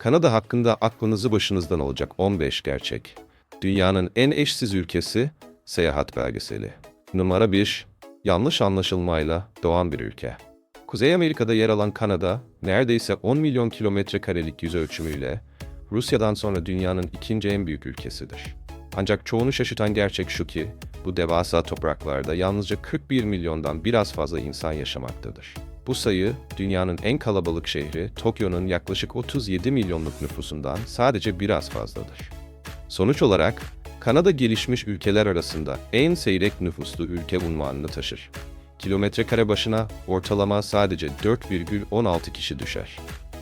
Kanada hakkında aklınızı başınızdan alacak 15 gerçek. Dünyanın en eşsiz ülkesi, seyahat belgeseli. Numara 1, yanlış anlaşılmayla doğan bir ülke. Kuzey Amerika'da yer alan Kanada, neredeyse 10 milyon kilometre karelik yüz ölçümüyle, Rusya'dan sonra dünyanın ikinci en büyük ülkesidir. Ancak çoğunu şaşırtan gerçek şu ki, bu devasa topraklarda yalnızca 41 milyondan biraz fazla insan yaşamaktadır. Bu sayı, dünyanın en kalabalık şehri Tokyo'nun yaklaşık 37 milyonluk nüfusundan sadece biraz fazladır. Sonuç olarak, Kanada gelişmiş ülkeler arasında en seyrek nüfuslu ülke unvanını taşır. Kilometre kare başına ortalama sadece 4,16 kişi düşer.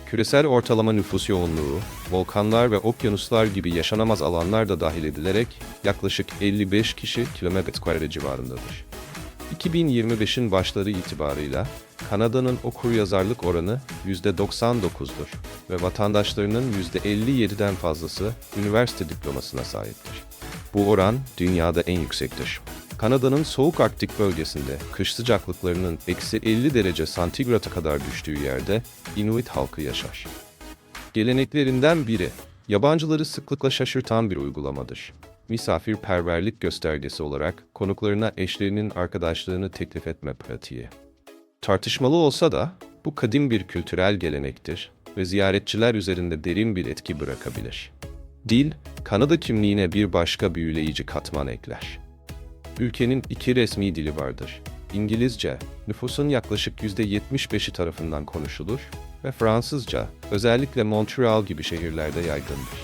Küresel ortalama nüfus yoğunluğu, volkanlar ve okyanuslar gibi yaşanamaz alanlar da dahil edilerek yaklaşık 55 kişi kilometre kare civarındadır. 2025'in başları itibarıyla Kanada'nın okuryazarlık oranı %99'dur ve vatandaşlarının %57'den fazlası üniversite diplomasına sahiptir. Bu oran dünyada en yüksektir. Kanada'nın soğuk Arktik bölgesinde kış sıcaklıklarının eksi 50 derece santigrata kadar düştüğü yerde Inuit halkı yaşar. Geleneklerinden biri, yabancıları sıklıkla şaşırtan bir uygulamadır. Misafirperverlik göstergesi olarak konuklarına eşlerinin arkadaşlığını teklif etme pratiği. Tartışmalı olsa da bu kadim bir kültürel gelenektir ve ziyaretçiler üzerinde derin bir etki bırakabilir. Dil, Kanada kimliğine bir başka büyüleyici katman ekler. Ülkenin iki resmi dili vardır. İngilizce, nüfusun yaklaşık %75'i tarafından konuşulur ve Fransızca, özellikle Montreal gibi şehirlerde yaygındır.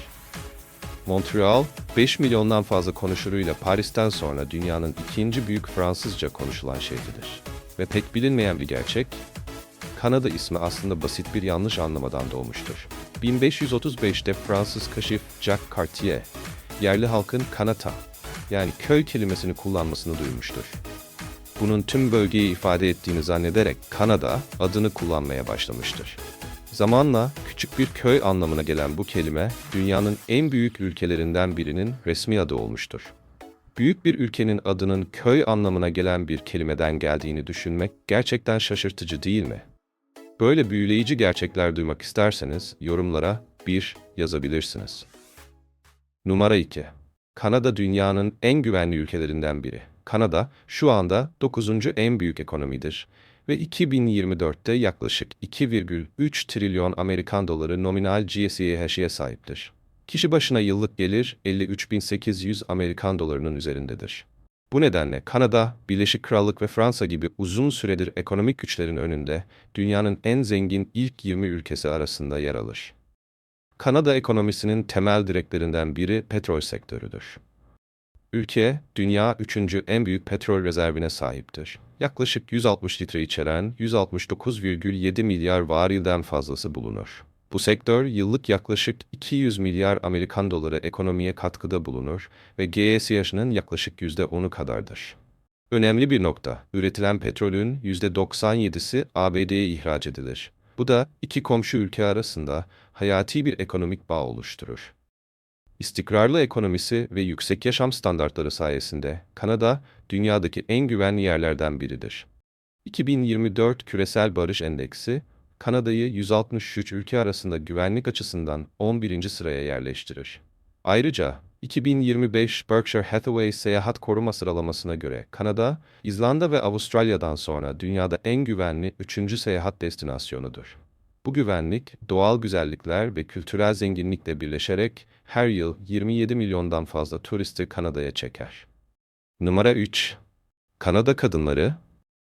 Montreal, 5 milyondan fazla konuşuruyla Paris'ten sonra dünyanın ikinci büyük Fransızca konuşulan şehridir. Ve pek bilinmeyen bir gerçek, Kanada ismi aslında basit bir yanlış anlamadan doğmuştur. 1535'te Fransız kaşif Jacques Cartier, yerli halkın Kanata, yani köy kelimesini kullanmasını duymuştur. Bunun tüm bölgeyi ifade ettiğini zannederek Kanada adını kullanmaya başlamıştır. Zamanla küçük bir köy anlamına gelen bu kelime dünyanın en büyük ülkelerinden birinin resmi adı olmuştur. Büyük bir ülkenin adının köy anlamına gelen bir kelimeden geldiğini düşünmek gerçekten şaşırtıcı değil mi? Böyle büyüleyici gerçekler duymak isterseniz yorumlara 1 yazabilirsiniz. Numara 2. Kanada dünyanın en güvenli ülkelerinden biri. Kanada şu anda 9. en büyük ekonomidir ve 2024'te yaklaşık 2,3 trilyon Amerikan doları nominal GSEH'ye sahiptir. Kişi başına yıllık gelir 53.800 Amerikan dolarının üzerindedir. Bu nedenle Kanada, Birleşik Krallık ve Fransa gibi uzun süredir ekonomik güçlerin önünde dünyanın en zengin ilk 20 ülkesi arasında yer alır. Kanada ekonomisinin temel direklerinden biri petrol sektörüdür. Ülke, dünya üçüncü en büyük petrol rezervine sahiptir. Yaklaşık 160 litre içeren 169,7 milyar varilden fazlası bulunur. Bu sektör yıllık yaklaşık 200 milyar Amerikan doları ekonomiye katkıda bulunur ve GSYH'nin yaklaşık %10'u kadardır. Önemli bir nokta, üretilen petrolün %97'si ABD'ye ihraç edilir. Bu da iki komşu ülke arasında hayati bir ekonomik bağ oluşturur. İstikrarlı ekonomisi ve yüksek yaşam standartları sayesinde Kanada dünyadaki en güvenli yerlerden biridir. 2024 Küresel Barış Endeksi, Kanada'yı 163 ülke arasında güvenlik açısından 11. sıraya yerleştirir. Ayrıca 2025 Berkshire Hathaway seyahat koruma sıralamasına göre Kanada, İzlanda ve Avustralya'dan sonra dünyada en güvenli 3. seyahat destinasyonudur. Bu güvenlik, doğal güzellikler ve kültürel zenginlikle birleşerek her yıl 27 milyondan fazla turisti Kanada'ya çeker. Numara 3. Kanada kadınları,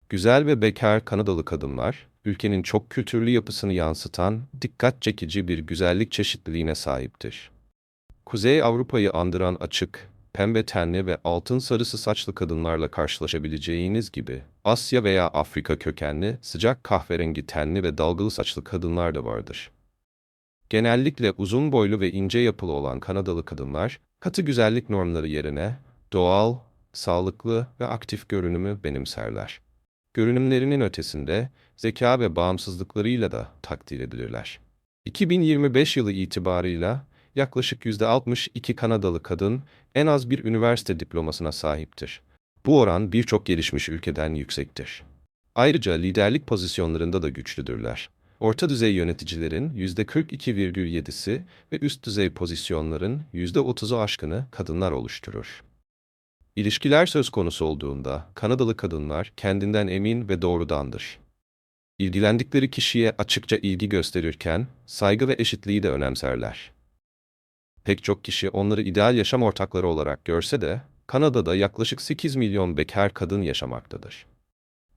güzel ve bekar Kanadalı kadınlar, ülkenin çok kültürlü yapısını yansıtan, dikkat çekici bir güzellik çeşitliliğine sahiptir. Kuzey Avrupa'yı andıran açık, pembe tenli ve altın sarısı saçlı kadınlarla karşılaşabileceğiniz gibi, Asya veya Afrika kökenli, sıcak kahverengi tenli ve dalgalı saçlı kadınlar da vardır. Genellikle uzun boylu ve ince yapılı olan Kanadalı kadınlar, katı güzellik normları yerine doğal, sağlıklı ve aktif görünümü benimserler. Görünümlerinin ötesinde zeka ve bağımsızlıklarıyla da takdir edilirler. 2025 yılı itibarıyla yaklaşık %62 Kanadalı kadın en az bir üniversite diplomasına sahiptir. Bu oran birçok gelişmiş ülkeden yüksektir. Ayrıca liderlik pozisyonlarında da güçlüdürler. orta düzey yöneticilerin %42,7'si ve üst düzey pozisyonların %30'u aşkını kadınlar oluşturur. İlişkiler söz konusu olduğunda Kanadalı kadınlar kendinden emin ve doğrudandır. İlgilendikleri kişiye açıkça ilgi gösterirken saygı ve eşitliği de önemserler. Pek çok kişi onları ideal yaşam ortakları olarak görse de Kanada'da yaklaşık 8 milyon bekar kadın yaşamaktadır.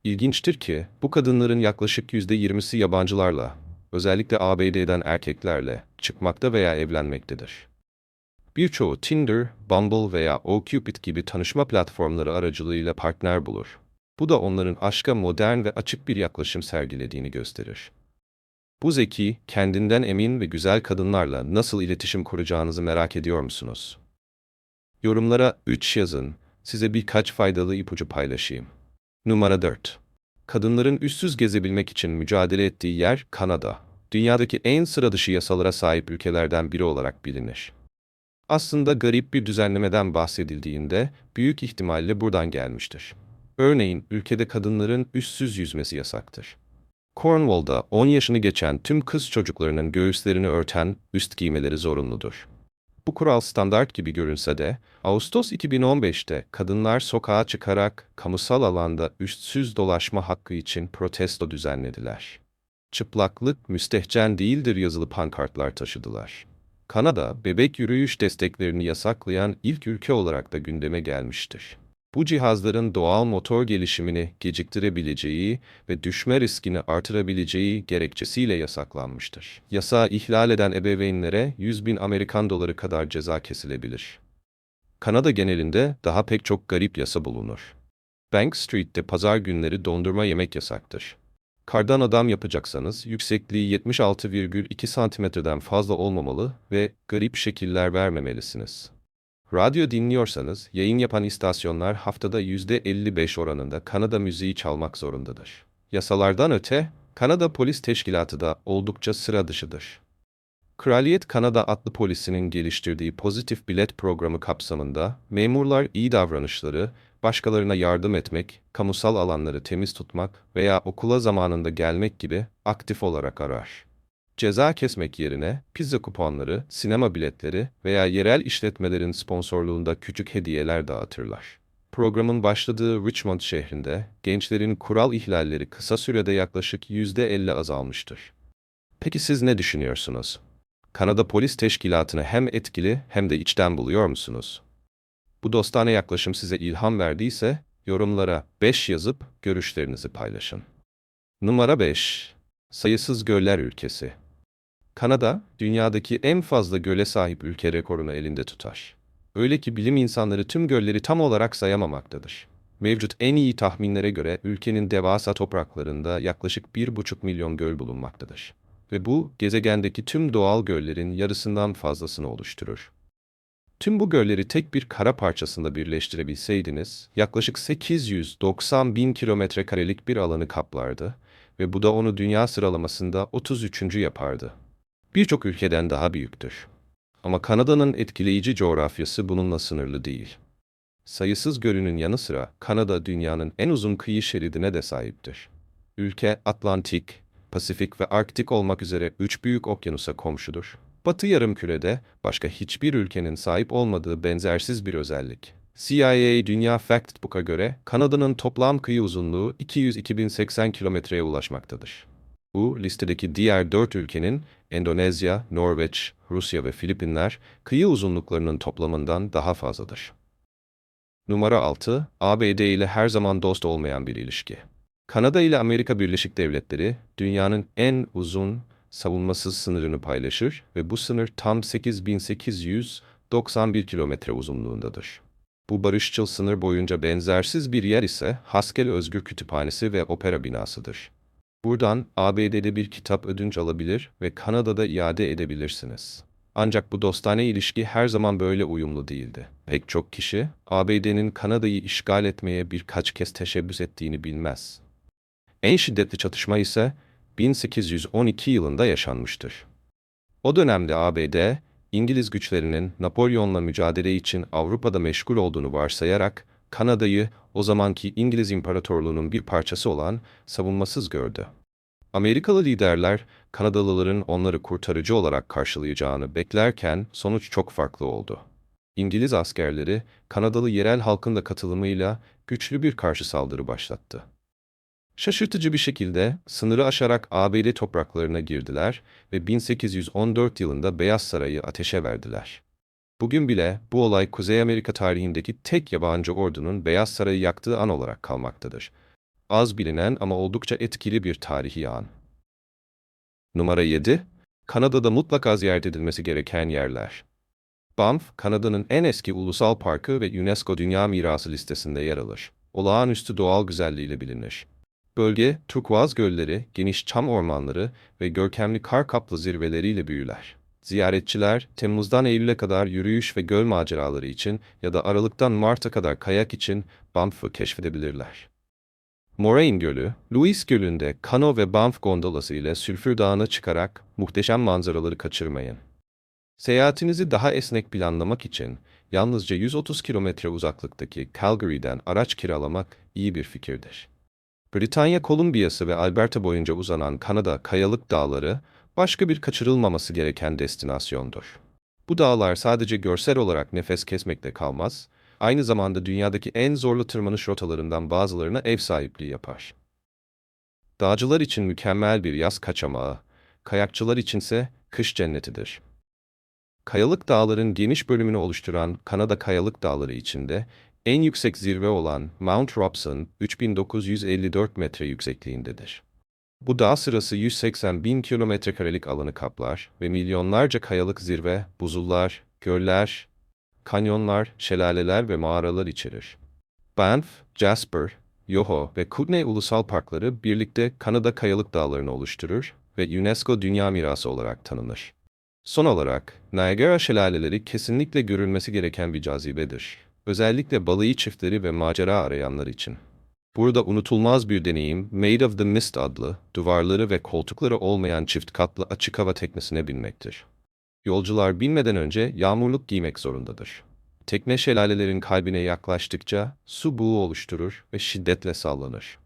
İlginçtir ki bu kadınların yaklaşık %20'si yabancılarla, özellikle ABD'den erkeklerle çıkmakta veya evlenmektedir. Birçoğu Tinder, Bumble veya OkCupid gibi tanışma platformları aracılığıyla partner bulur. Bu da onların aşka modern ve açık bir yaklaşım sergilediğini gösterir. Bu zeki, kendinden emin ve güzel kadınlarla nasıl iletişim kuracağınızı merak ediyor musunuz? Yorumlara 3 yazın, size birkaç faydalı ipucu paylaşayım. Numara 4. Kadınların üstsüz gezebilmek için mücadele ettiği yer Kanada. Dünyadaki en sıradışı yasalara sahip ülkelerden biri olarak bilinir. Aslında garip bir düzenlemeden bahsedildiğinde büyük ihtimalle buradan gelmiştir. Örneğin ülkede kadınların üstsüz yüzmesi yasaktır. Cornwall'da 10 yaşını geçen tüm kız çocuklarının göğüslerini örten üst giymeleri zorunludur. Bu kural standart gibi görünse de, Ağustos 2015'te kadınlar sokağa çıkarak kamusal alanda üstsüz dolaşma hakkı için protesto düzenlediler. Çıplaklık müstehcen değildir yazılı pankartlar taşıdılar. Kanada, bebek yürüyüş desteklerini yasaklayan ilk ülke olarak da gündeme gelmiştir. Bu cihazların doğal motor gelişimini geciktirebileceği ve düşme riskini artırabileceği gerekçesiyle yasaklanmıştır. Yasağı ihlal eden ebeveynlere 100 bin Amerikan doları kadar ceza kesilebilir. Kanada genelinde daha pek çok garip yasa bulunur. Bank Street'te pazar günleri dondurma yemek yasaktır. Kardan adam yapacaksanız yüksekliği 76,2 santimetreden fazla olmamalı ve garip şekiller vermemelisiniz. Radyo dinliyorsanız yayın yapan istasyonlar haftada %55 oranında Kanada müziği çalmak zorundadır. Yasalardan öte, Kanada Polis Teşkilatı da oldukça sıra dışıdır. Kraliyet Kanada adlı polisinin geliştirdiği pozitif bilet programı kapsamında memurlar iyi davranışları, başkalarına yardım etmek, kamusal alanları temiz tutmak veya okula zamanında gelmek gibi aktif olarak arar. Ceza kesmek yerine pizza kuponları, sinema biletleri veya yerel işletmelerin sponsorluğunda küçük hediyeler dağıtırlar. Programın başladığı Richmond şehrinde gençlerin kural ihlalleri kısa sürede yaklaşık %50 azalmıştır. Peki siz ne düşünüyorsunuz? Kanada Polis Teşkilatı'nı hem etkili hem de içten buluyor musunuz? Bu dostane yaklaşım size ilham verdiyse yorumlara 5 yazıp görüşlerinizi paylaşın. Numara 5. Sayısız Göller Ülkesi Kanada, dünyadaki en fazla göle sahip ülke rekorunu elinde tutar. Öyle ki bilim insanları tüm gölleri tam olarak sayamamaktadır. Mevcut en iyi tahminlere göre ülkenin devasa topraklarında yaklaşık 1,5 milyon göl bulunmaktadır. Ve bu, gezegendeki tüm doğal göllerin yarısından fazlasını oluşturur. Tüm bu gölleri tek bir kara parçasında birleştirebilseydiniz, yaklaşık 890 bin kilometre karelik bir alanı kaplardı ve bu da onu dünya sıralamasında 33. yapardı birçok ülkeden daha büyüktür. Ama Kanada'nın etkileyici coğrafyası bununla sınırlı değil. Sayısız gölünün yanı sıra Kanada dünyanın en uzun kıyı şeridine de sahiptir. Ülke Atlantik, Pasifik ve Arktik olmak üzere üç büyük okyanusa komşudur. Batı yarımkürede başka hiçbir ülkenin sahip olmadığı benzersiz bir özellik. CIA Dünya Factbook'a göre Kanada'nın toplam kıyı uzunluğu 202.080 kilometreye ulaşmaktadır. Bu listedeki diğer dört ülkenin Endonezya, Norveç, Rusya ve Filipinler kıyı uzunluklarının toplamından daha fazladır. Numara 6. ABD ile her zaman dost olmayan bir ilişki. Kanada ile Amerika Birleşik Devletleri dünyanın en uzun savunmasız sınırını paylaşır ve bu sınır tam 8891 kilometre uzunluğundadır. Bu barışçıl sınır boyunca benzersiz bir yer ise Haskell Özgür Kütüphanesi ve Opera binasıdır. Buradan ABD'de bir kitap ödünç alabilir ve Kanada'da iade edebilirsiniz. Ancak bu dostane ilişki her zaman böyle uyumlu değildi. Pek çok kişi ABD'nin Kanada'yı işgal etmeye birkaç kez teşebbüs ettiğini bilmez. En şiddetli çatışma ise 1812 yılında yaşanmıştır. O dönemde ABD, İngiliz güçlerinin Napolyon'la mücadele için Avrupa'da meşgul olduğunu varsayarak Kanada'yı o zamanki İngiliz İmparatorluğu'nun bir parçası olan savunmasız gördü. Amerikalı liderler Kanadalıların onları kurtarıcı olarak karşılayacağını beklerken sonuç çok farklı oldu. İngiliz askerleri Kanadalı yerel halkın da katılımıyla güçlü bir karşı saldırı başlattı. Şaşırtıcı bir şekilde sınırı aşarak ABD topraklarına girdiler ve 1814 yılında Beyaz Saray'ı ateşe verdiler. Bugün bile bu olay Kuzey Amerika tarihindeki tek yabancı ordunun Beyaz Saray'ı yaktığı an olarak kalmaktadır. Az bilinen ama oldukça etkili bir tarihi an. Numara 7. Kanada'da mutlaka ziyaret edilmesi gereken yerler. Banff, Kanada'nın en eski ulusal parkı ve UNESCO Dünya Mirası listesinde yer alır. Olağanüstü doğal güzelliğiyle bilinir. Bölge, turkuaz gölleri, geniş çam ormanları ve görkemli kar kaplı zirveleriyle büyüler. Ziyaretçiler, Temmuz'dan Eylül'e kadar yürüyüş ve göl maceraları için ya da Aralık'tan Mart'a kadar kayak için Banff'ı keşfedebilirler. Moraine Gölü, Louis Gölü'nde kano ve Banff gondolası ile Sülfür Dağı'na çıkarak muhteşem manzaraları kaçırmayın. Seyahatinizi daha esnek planlamak için yalnızca 130 kilometre uzaklıktaki Calgary'den araç kiralamak iyi bir fikirdir. Britanya Kolumbiyası ve Alberta boyunca uzanan Kanada Kayalık Dağları başka bir kaçırılmaması gereken destinasyondur. Bu dağlar sadece görsel olarak nefes kesmekle kalmaz, aynı zamanda dünyadaki en zorlu tırmanış rotalarından bazılarına ev sahipliği yapar. Dağcılar için mükemmel bir yaz kaçamağı, kayakçılar içinse kış cennetidir. Kayalık dağların geniş bölümünü oluşturan Kanada Kayalık Dağları içinde en yüksek zirve olan Mount Robson 3954 metre yüksekliğindedir. Bu dağ sırası 180 bin kilometrekarelik alanı kaplar ve milyonlarca kayalık zirve, buzullar, göller, kanyonlar, şelaleler ve mağaralar içerir. Banff, Jasper, Yoho ve Kootenay Ulusal Parkları birlikte Kanada Kayalık Dağları'nı oluşturur ve UNESCO Dünya Mirası olarak tanınır. Son olarak, Niagara şelaleleri kesinlikle görülmesi gereken bir cazibedir. Özellikle balığı çiftleri ve macera arayanlar için. Burada unutulmaz bir deneyim Made of the Mist adlı, duvarları ve koltukları olmayan çift katlı açık hava teknesine binmektir. Yolcular binmeden önce yağmurluk giymek zorundadır. Tekne şelalelerin kalbine yaklaştıkça su buğu oluşturur ve şiddetle sallanır.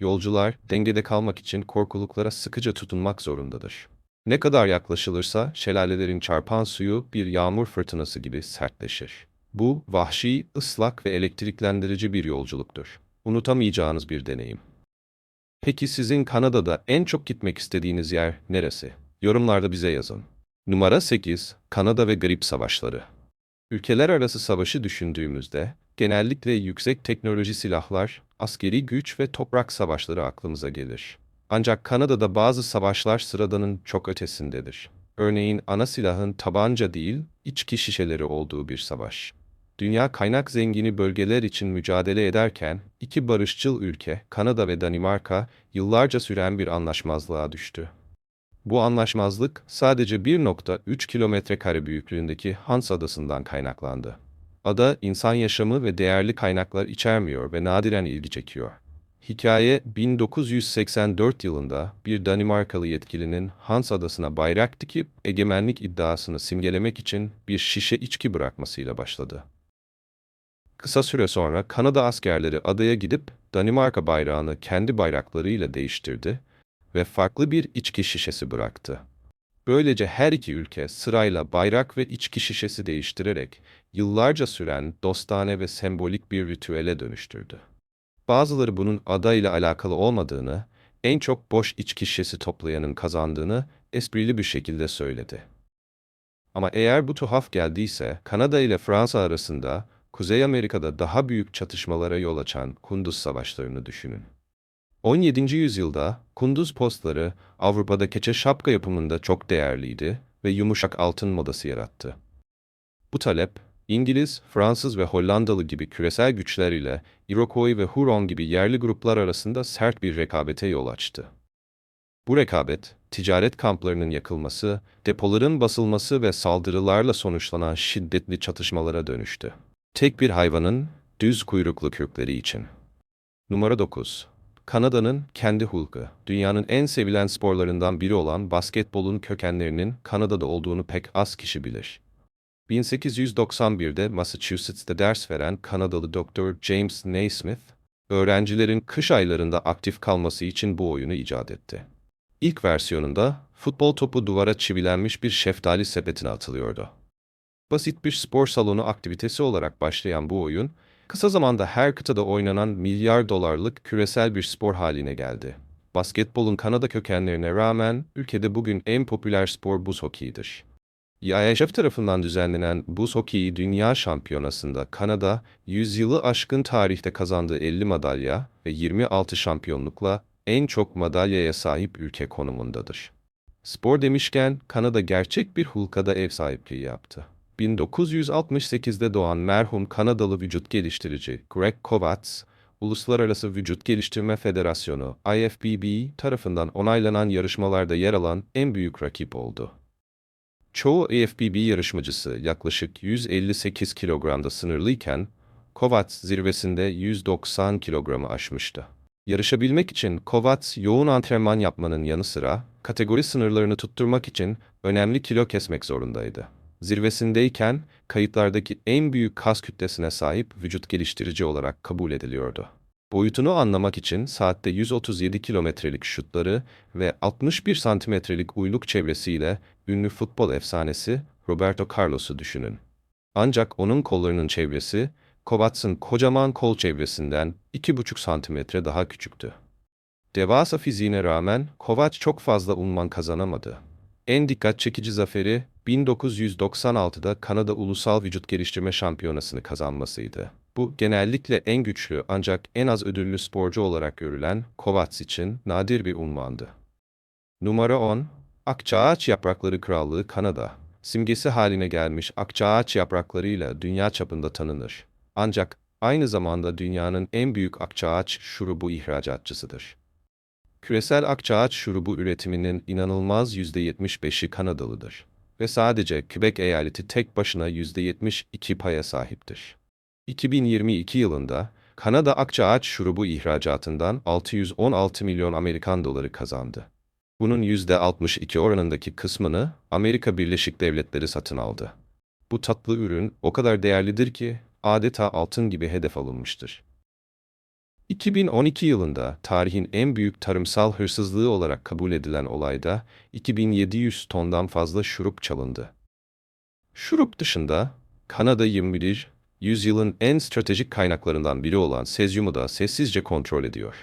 Yolcular dengede kalmak için korkuluklara sıkıca tutunmak zorundadır. Ne kadar yaklaşılırsa şelalelerin çarpan suyu bir yağmur fırtınası gibi sertleşir. Bu vahşi, ıslak ve elektriklendirici bir yolculuktur. Unutamayacağınız bir deneyim. Peki sizin Kanada'da en çok gitmek istediğiniz yer neresi? Yorumlarda bize yazın. Numara 8. Kanada ve Grip Savaşları Ülkeler arası savaşı düşündüğümüzde genellikle yüksek teknoloji silahlar, askeri güç ve toprak savaşları aklımıza gelir. Ancak Kanada'da bazı savaşlar sıradanın çok ötesindedir. Örneğin ana silahın tabanca değil, içki şişeleri olduğu bir savaş. Dünya kaynak zengini bölgeler için mücadele ederken iki barışçıl ülke, Kanada ve Danimarka, yıllarca süren bir anlaşmazlığa düştü. Bu anlaşmazlık sadece 1.3 kilometre kare büyüklüğündeki Hans Adası'ndan kaynaklandı. Ada, insan yaşamı ve değerli kaynaklar içermiyor ve nadiren ilgi çekiyor. Hikaye 1984 yılında bir Danimarkalı yetkilinin Hans Adası'na bayrak dikip egemenlik iddiasını simgelemek için bir şişe içki bırakmasıyla başladı. Kısa süre sonra Kanada askerleri adaya gidip Danimarka bayrağını kendi bayraklarıyla değiştirdi ve farklı bir içki şişesi bıraktı. Böylece her iki ülke sırayla bayrak ve içki şişesi değiştirerek yıllarca süren dostane ve sembolik bir ritüele dönüştürdü. Bazıları bunun ada ile alakalı olmadığını, en çok boş içki şişesi toplayanın kazandığını esprili bir şekilde söyledi. Ama eğer bu tuhaf geldiyse, Kanada ile Fransa arasında Kuzey Amerika'da daha büyük çatışmalara yol açan Kunduz Savaşlarını düşünün. 17. yüzyılda Kunduz postları Avrupa'da keçe şapka yapımında çok değerliydi ve yumuşak altın modası yarattı. Bu talep, İngiliz, Fransız ve Hollandalı gibi küresel güçler ile Iroquois ve Huron gibi yerli gruplar arasında sert bir rekabete yol açtı. Bu rekabet, ticaret kamplarının yakılması, depoların basılması ve saldırılarla sonuçlanan şiddetli çatışmalara dönüştü. Tek bir hayvanın düz kuyruklu kökleri için. Numara 9. Kanada'nın kendi hulku, dünyanın en sevilen sporlarından biri olan basketbolun kökenlerinin Kanada'da olduğunu pek az kişi bilir. 1891'de Massachusetts'te ders veren Kanadalı Dr. James Naismith, öğrencilerin kış aylarında aktif kalması için bu oyunu icat etti. İlk versiyonunda futbol topu duvara çivilenmiş bir şeftali sepetine atılıyordu. Basit bir spor salonu aktivitesi olarak başlayan bu oyun, kısa zamanda her kıtada oynanan milyar dolarlık küresel bir spor haline geldi. Basketbolun Kanada kökenlerine rağmen ülkede bugün en popüler spor buz hokeyidir. IIHF tarafından düzenlenen buz hokeyi dünya şampiyonasında Kanada, 100 yılı aşkın tarihte kazandığı 50 madalya ve 26 şampiyonlukla en çok madalyaya sahip ülke konumundadır. Spor demişken Kanada gerçek bir hulkada ev sahipliği yaptı. 1968'de doğan merhum Kanadalı vücut geliştirici Greg Kovacs, Uluslararası Vücut Geliştirme Federasyonu IFBB tarafından onaylanan yarışmalarda yer alan en büyük rakip oldu. Çoğu IFBB yarışmacısı yaklaşık 158 kilogramda sınırlıyken, Kovacs zirvesinde 190 kilogramı aşmıştı. Yarışabilmek için Kovacs yoğun antrenman yapmanın yanı sıra kategori sınırlarını tutturmak için önemli kilo kesmek zorundaydı. Zirvesindeyken kayıtlardaki en büyük kas kütlesine sahip vücut geliştirici olarak kabul ediliyordu. Boyutunu anlamak için saatte 137 kilometrelik şutları ve 61 santimetrelik uyluk çevresiyle ünlü futbol efsanesi Roberto Carlos'u düşünün. Ancak onun kollarının çevresi Kovacs'ın kocaman kol çevresinden 2,5 santimetre daha küçüktü. Devasa fiziğine rağmen Kovacs çok fazla unvan kazanamadı. En dikkat çekici zaferi 1996'da Kanada Ulusal Vücut Geliştirme Şampiyonası'nı kazanmasıydı. Bu genellikle en güçlü ancak en az ödüllü sporcu olarak görülen Kovacs için nadir bir unvandı. Numara 10, Akçaağaç Yaprakları Krallığı Kanada. Simgesi haline gelmiş akçaağaç yapraklarıyla dünya çapında tanınır. Ancak aynı zamanda dünyanın en büyük akçaağaç şurubu ihracatçısıdır. Küresel akçaağaç şurubu üretiminin inanılmaz %75'i Kanadalıdır ve sadece Quebec eyaleti tek başına %72 paya sahiptir. 2022 yılında Kanada akçaağaç şurubu ihracatından 616 milyon Amerikan doları kazandı. Bunun %62 oranındaki kısmını Amerika Birleşik Devletleri satın aldı. Bu tatlı ürün o kadar değerlidir ki adeta altın gibi hedef alınmıştır. 2012 yılında tarihin en büyük tarımsal hırsızlığı olarak kabul edilen olayda 2700 tondan fazla şurup çalındı. Şurup dışında Kanada 21, yüzyılın en stratejik kaynaklarından biri olan sezyumu da sessizce kontrol ediyor.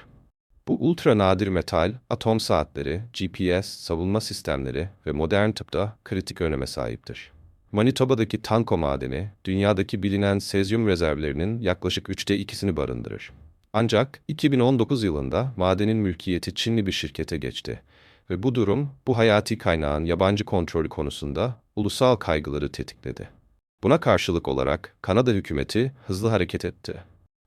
Bu ultra nadir metal, atom saatleri, GPS, savunma sistemleri ve modern tıpta kritik öneme sahiptir. Manitoba'daki Tanko madeni, dünyadaki bilinen sezyum rezervlerinin yaklaşık üçte ikisini barındırır. Ancak 2019 yılında madenin mülkiyeti Çinli bir şirkete geçti ve bu durum bu hayati kaynağın yabancı kontrolü konusunda ulusal kaygıları tetikledi. Buna karşılık olarak Kanada hükümeti hızlı hareket etti.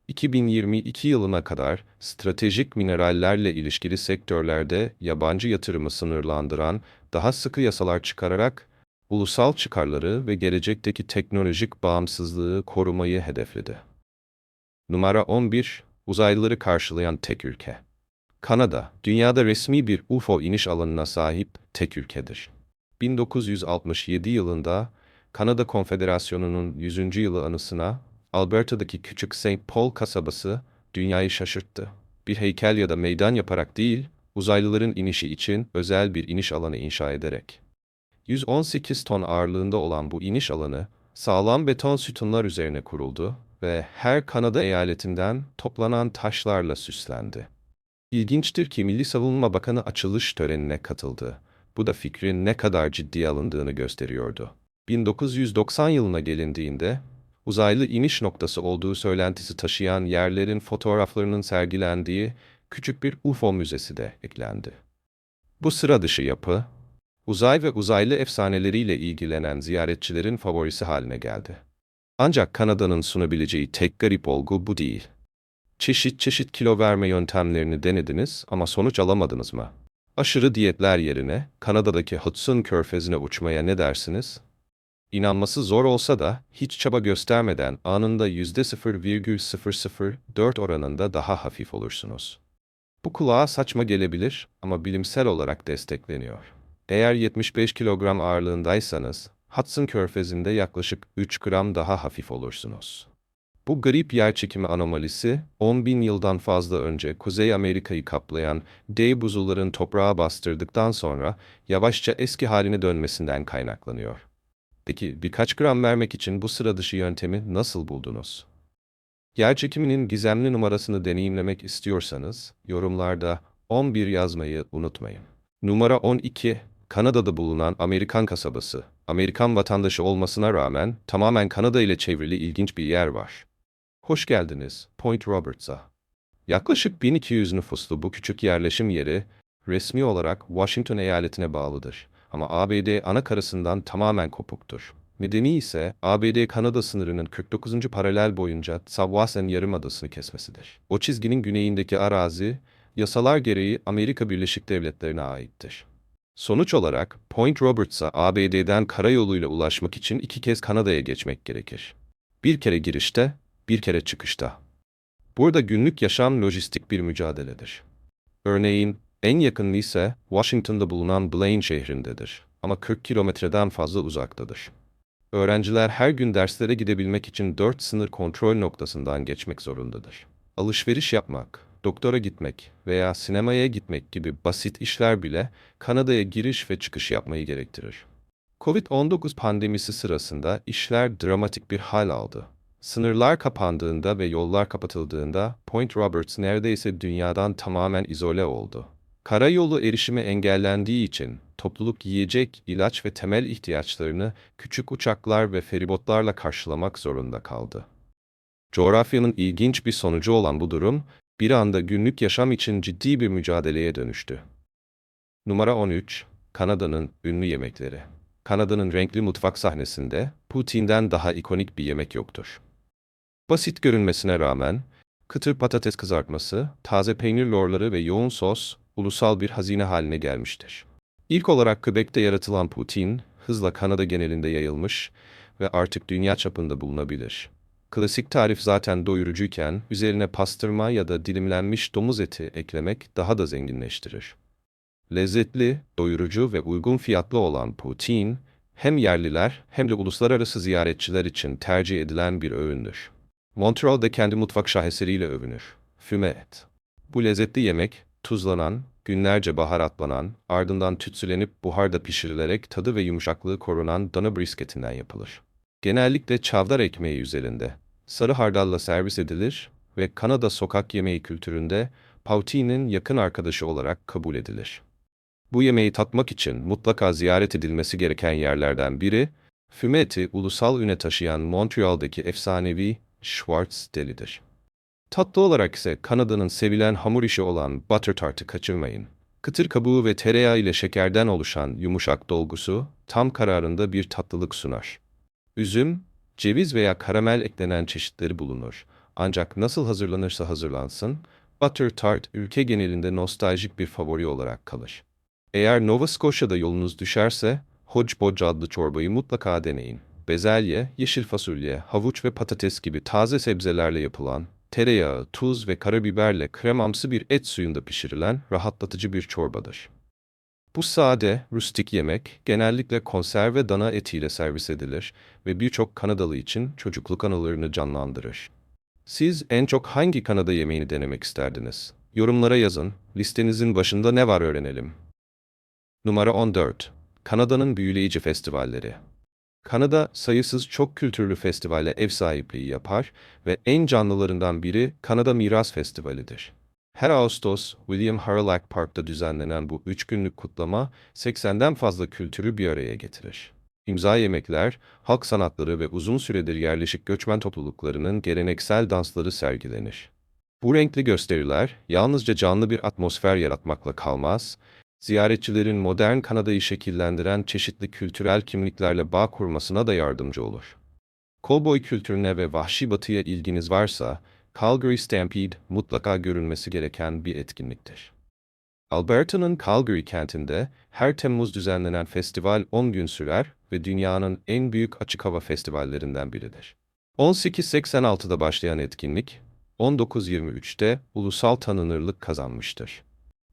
2022 yılına kadar stratejik minerallerle ilişkili sektörlerde yabancı yatırımı sınırlandıran daha sıkı yasalar çıkararak ulusal çıkarları ve gelecekteki teknolojik bağımsızlığı korumayı hedefledi. Numara 11 uzaylıları karşılayan tek ülke. Kanada, dünyada resmi bir UFO iniş alanına sahip tek ülkedir. 1967 yılında Kanada Konfederasyonu'nun 100. yılı anısına Alberta'daki küçük St. Paul kasabası dünyayı şaşırttı. Bir heykel ya da meydan yaparak değil, uzaylıların inişi için özel bir iniş alanı inşa ederek. 118 ton ağırlığında olan bu iniş alanı sağlam beton sütunlar üzerine kuruldu ve her Kanada eyaletinden toplanan taşlarla süslendi. İlginçtir ki Milli Savunma Bakanı açılış törenine katıldı. Bu da fikrin ne kadar ciddiye alındığını gösteriyordu. 1990 yılına gelindiğinde uzaylı iniş noktası olduğu söylentisi taşıyan yerlerin fotoğraflarının sergilendiği küçük bir UFO müzesi de eklendi. Bu sıra dışı yapı, uzay ve uzaylı efsaneleriyle ilgilenen ziyaretçilerin favorisi haline geldi. Ancak Kanada'nın sunabileceği tek garip olgu bu değil. Çeşit çeşit kilo verme yöntemlerini denediniz ama sonuç alamadınız mı? Aşırı diyetler yerine Kanada'daki Hudson körfezine uçmaya ne dersiniz? İnanması zor olsa da hiç çaba göstermeden anında %0,004 oranında daha hafif olursunuz. Bu kulağa saçma gelebilir ama bilimsel olarak destekleniyor. Eğer 75 kilogram ağırlığındaysanız Hudson körfezinde yaklaşık 3 gram daha hafif olursunuz. Bu garip yerçekimi anomalisi, 10 bin yıldan fazla önce Kuzey Amerika'yı kaplayan dev buzulların toprağa bastırdıktan sonra yavaşça eski haline dönmesinden kaynaklanıyor. Peki birkaç gram vermek için bu sıra dışı yöntemi nasıl buldunuz? Yerçekiminin gizemli numarasını deneyimlemek istiyorsanız yorumlarda 11 yazmayı unutmayın. Numara 12, Kanada'da bulunan Amerikan kasabası. Amerikan vatandaşı olmasına rağmen tamamen Kanada ile çevrili ilginç bir yer var. Hoş geldiniz Point Roberts'a. Yaklaşık 1200 nüfuslu bu küçük yerleşim yeri resmi olarak Washington eyaletine bağlıdır. Ama ABD ana karasından tamamen kopuktur. Nedeni ise ABD-Kanada sınırının 49. paralel boyunca Savvasen Yarımadası'nı kesmesidir. O çizginin güneyindeki arazi, yasalar gereği Amerika Birleşik Devletleri'ne aittir. Sonuç olarak Point Roberts'a ABD'den karayoluyla ulaşmak için iki kez Kanada'ya geçmek gerekir. Bir kere girişte, bir kere çıkışta. Burada günlük yaşam lojistik bir mücadeledir. Örneğin en yakın ise Washington'da bulunan Blaine şehrindedir ama 40 kilometreden fazla uzaktadır. Öğrenciler her gün derslere gidebilmek için 4 sınır kontrol noktasından geçmek zorundadır. Alışveriş yapmak, doktora gitmek veya sinemaya gitmek gibi basit işler bile Kanada'ya giriş ve çıkış yapmayı gerektirir. Covid-19 pandemisi sırasında işler dramatik bir hal aldı. Sınırlar kapandığında ve yollar kapatıldığında Point Roberts neredeyse dünyadan tamamen izole oldu. Karayolu erişimi engellendiği için topluluk yiyecek, ilaç ve temel ihtiyaçlarını küçük uçaklar ve feribotlarla karşılamak zorunda kaldı. Coğrafyanın ilginç bir sonucu olan bu durum, bir anda günlük yaşam için ciddi bir mücadeleye dönüştü. Numara 13, Kanada'nın ünlü yemekleri. Kanada'nın renkli mutfak sahnesinde Putin'den daha ikonik bir yemek yoktur. Basit görünmesine rağmen, kıtır patates kızartması, taze peynir lorları ve yoğun sos ulusal bir hazine haline gelmiştir. İlk olarak Quebec'te yaratılan Putin, hızla Kanada genelinde yayılmış ve artık dünya çapında bulunabilir. Klasik tarif zaten doyurucuyken, üzerine pastırma ya da dilimlenmiş domuz eti eklemek daha da zenginleştirir. Lezzetli, doyurucu ve uygun fiyatlı olan poutine, hem yerliler hem de uluslararası ziyaretçiler için tercih edilen bir öğündür. Montreal'de kendi mutfak şaheseriyle övünür. Füme et. Bu lezzetli yemek, tuzlanan, günlerce baharatlanan, ardından tütsülenip buharda pişirilerek tadı ve yumuşaklığı korunan dana brisketinden yapılır. Genellikle çavdar ekmeği üzerinde, sarı hardalla servis edilir ve Kanada sokak yemeği kültüründe poutine'in yakın arkadaşı olarak kabul edilir. Bu yemeği tatmak için mutlaka ziyaret edilmesi gereken yerlerden biri, füme eti ulusal üne taşıyan Montreal'deki efsanevi Schwartz Deli'dir. Tatlı olarak ise Kanada'nın sevilen hamur işi olan butter tartı kaçırmayın. Kıtır kabuğu ve tereyağı ile şekerden oluşan yumuşak dolgusu tam kararında bir tatlılık sunar. Üzüm, ceviz veya karamel eklenen çeşitleri bulunur. Ancak nasıl hazırlanırsa hazırlansın, butter tart ülke genelinde nostaljik bir favori olarak kalır. Eğer Nova Scotia'da yolunuz düşerse, Hodgepodge adlı çorbayı mutlaka deneyin. Bezelye, yeşil fasulye, havuç ve patates gibi taze sebzelerle yapılan, tereyağı, tuz ve karabiberle kremamsı bir et suyunda pişirilen rahatlatıcı bir çorbadır. Bu sade, rustik yemek genellikle konserve dana etiyle servis edilir ve birçok Kanadalı için çocukluk anılarını canlandırır. Siz en çok hangi Kanada yemeğini denemek isterdiniz? Yorumlara yazın, listenizin başında ne var öğrenelim. Numara 14. Kanada'nın büyüleyici festivalleri. Kanada sayısız çok kültürlü festivale ev sahipliği yapar ve en canlılarından biri Kanada Miras Festivali'dir. Her Ağustos William Harlack Park'ta düzenlenen bu üç günlük kutlama 80'den fazla kültürü bir araya getirir. İmza yemekler, halk sanatları ve uzun süredir yerleşik göçmen topluluklarının geleneksel dansları sergilenir. Bu renkli gösteriler yalnızca canlı bir atmosfer yaratmakla kalmaz, ziyaretçilerin modern Kanada'yı şekillendiren çeşitli kültürel kimliklerle bağ kurmasına da yardımcı olur. Cowboy kültürüne ve vahşi batıya ilginiz varsa, Calgary Stampede mutlaka görülmesi gereken bir etkinliktir. Alberta'nın Calgary kentinde her Temmuz düzenlenen festival 10 gün sürer ve dünyanın en büyük açık hava festivallerinden biridir. 1886'da başlayan etkinlik, 1923'te ulusal tanınırlık kazanmıştır.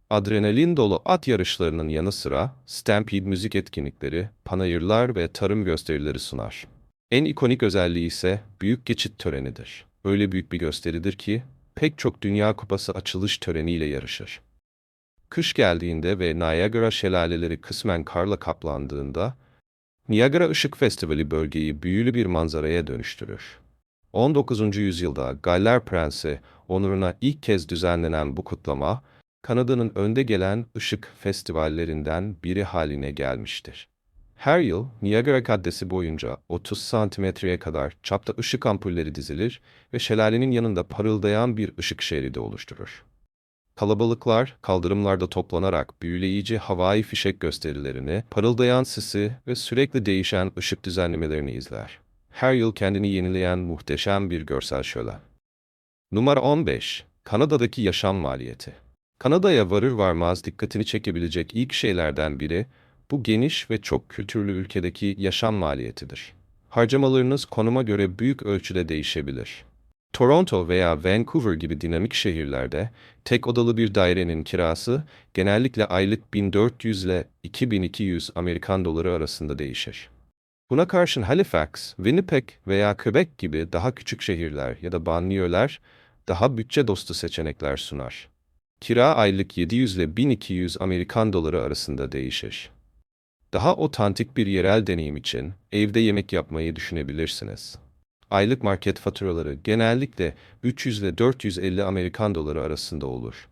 Adrenalin dolu at yarışlarının yanı sıra Stampede müzik etkinlikleri, panayırlar ve tarım gösterileri sunar. En ikonik özelliği ise büyük geçit törenidir. Öyle büyük bir gösteridir ki pek çok Dünya Kupası açılış töreniyle yarışır. Kış geldiğinde ve Niagara şelaleleri kısmen karla kaplandığında Niagara Işık Festivali bölgeyi büyülü bir manzaraya dönüştürür. 19. yüzyılda Galler Prensi onuruna ilk kez düzenlenen bu kutlama, Kanada'nın önde gelen ışık festivallerinden biri haline gelmiştir. Her yıl Niagara Caddesi boyunca 30 santimetreye kadar çapta ışık ampulleri dizilir ve şelalenin yanında parıldayan bir ışık şeridi oluşturur. Kalabalıklar kaldırımlarda toplanarak büyüleyici havai fişek gösterilerini, parıldayan sisi ve sürekli değişen ışık düzenlemelerini izler. Her yıl kendini yenileyen muhteşem bir görsel şölen. Numara 15. Kanada'daki yaşam maliyeti. Kanada'ya varır varmaz dikkatini çekebilecek ilk şeylerden biri, bu geniş ve çok kültürlü ülkedeki yaşam maliyetidir. Harcamalarınız konuma göre büyük ölçüde değişebilir. Toronto veya Vancouver gibi dinamik şehirlerde tek odalı bir dairenin kirası genellikle aylık 1400 ile 2200 Amerikan doları arasında değişir. Buna karşın Halifax, Winnipeg veya Quebec gibi daha küçük şehirler ya da banliyöler daha bütçe dostu seçenekler sunar. Kira aylık 700 ile 1200 Amerikan doları arasında değişir. Daha otantik bir yerel deneyim için evde yemek yapmayı düşünebilirsiniz. Aylık market faturaları genellikle 300 ile 450 Amerikan doları arasında olur.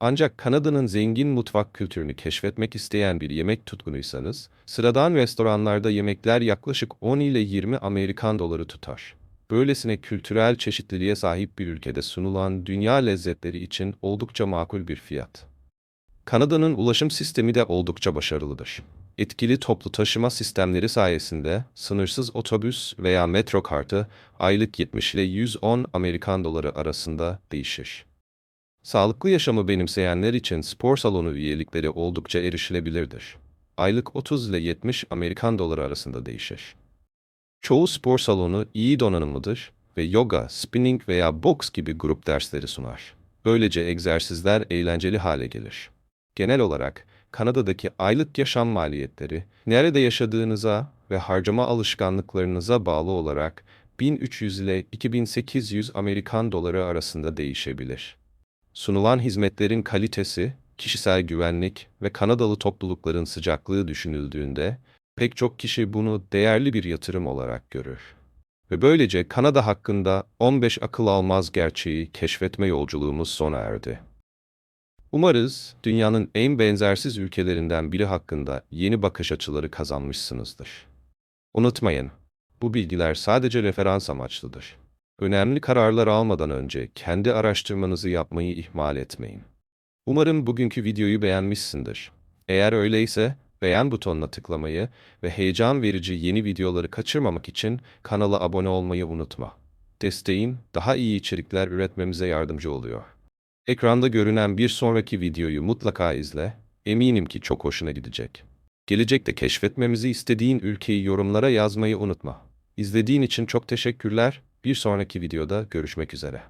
Ancak Kanada'nın zengin mutfak kültürünü keşfetmek isteyen bir yemek tutkunuysanız, sıradan restoranlarda yemekler yaklaşık 10 ile 20 Amerikan doları tutar. Böylesine kültürel çeşitliliğe sahip bir ülkede sunulan dünya lezzetleri için oldukça makul bir fiyat. Kanada'nın ulaşım sistemi de oldukça başarılıdır. Etkili toplu taşıma sistemleri sayesinde sınırsız otobüs veya metro kartı aylık 70 ile 110 Amerikan doları arasında değişir. Sağlıklı yaşamı benimseyenler için spor salonu üyelikleri oldukça erişilebilirdir. Aylık 30 ile 70 Amerikan doları arasında değişir. Çoğu spor salonu iyi donanımlıdır ve yoga, spinning veya boks gibi grup dersleri sunar. Böylece egzersizler eğlenceli hale gelir. Genel olarak Kanada'daki aylık yaşam maliyetleri, nerede yaşadığınıza ve harcama alışkanlıklarınıza bağlı olarak 1300 ile 2800 Amerikan doları arasında değişebilir. Sunulan hizmetlerin kalitesi, kişisel güvenlik ve Kanadalı toplulukların sıcaklığı düşünüldüğünde pek çok kişi bunu değerli bir yatırım olarak görür. Ve böylece Kanada hakkında 15 akıl almaz gerçeği keşfetme yolculuğumuz sona erdi. Umarız dünyanın en benzersiz ülkelerinden biri hakkında yeni bakış açıları kazanmışsınızdır. Unutmayın, bu bilgiler sadece referans amaçlıdır. Önemli kararlar almadan önce kendi araştırmanızı yapmayı ihmal etmeyin. Umarım bugünkü videoyu beğenmişsindir. Eğer öyleyse beğen butonuna tıklamayı ve heyecan verici yeni videoları kaçırmamak için kanala abone olmayı unutma. Desteğin daha iyi içerikler üretmemize yardımcı oluyor. Ekranda görünen bir sonraki videoyu mutlaka izle, eminim ki çok hoşuna gidecek. Gelecekte keşfetmemizi istediğin ülkeyi yorumlara yazmayı unutma. İzlediğin için çok teşekkürler, bir sonraki videoda görüşmek üzere.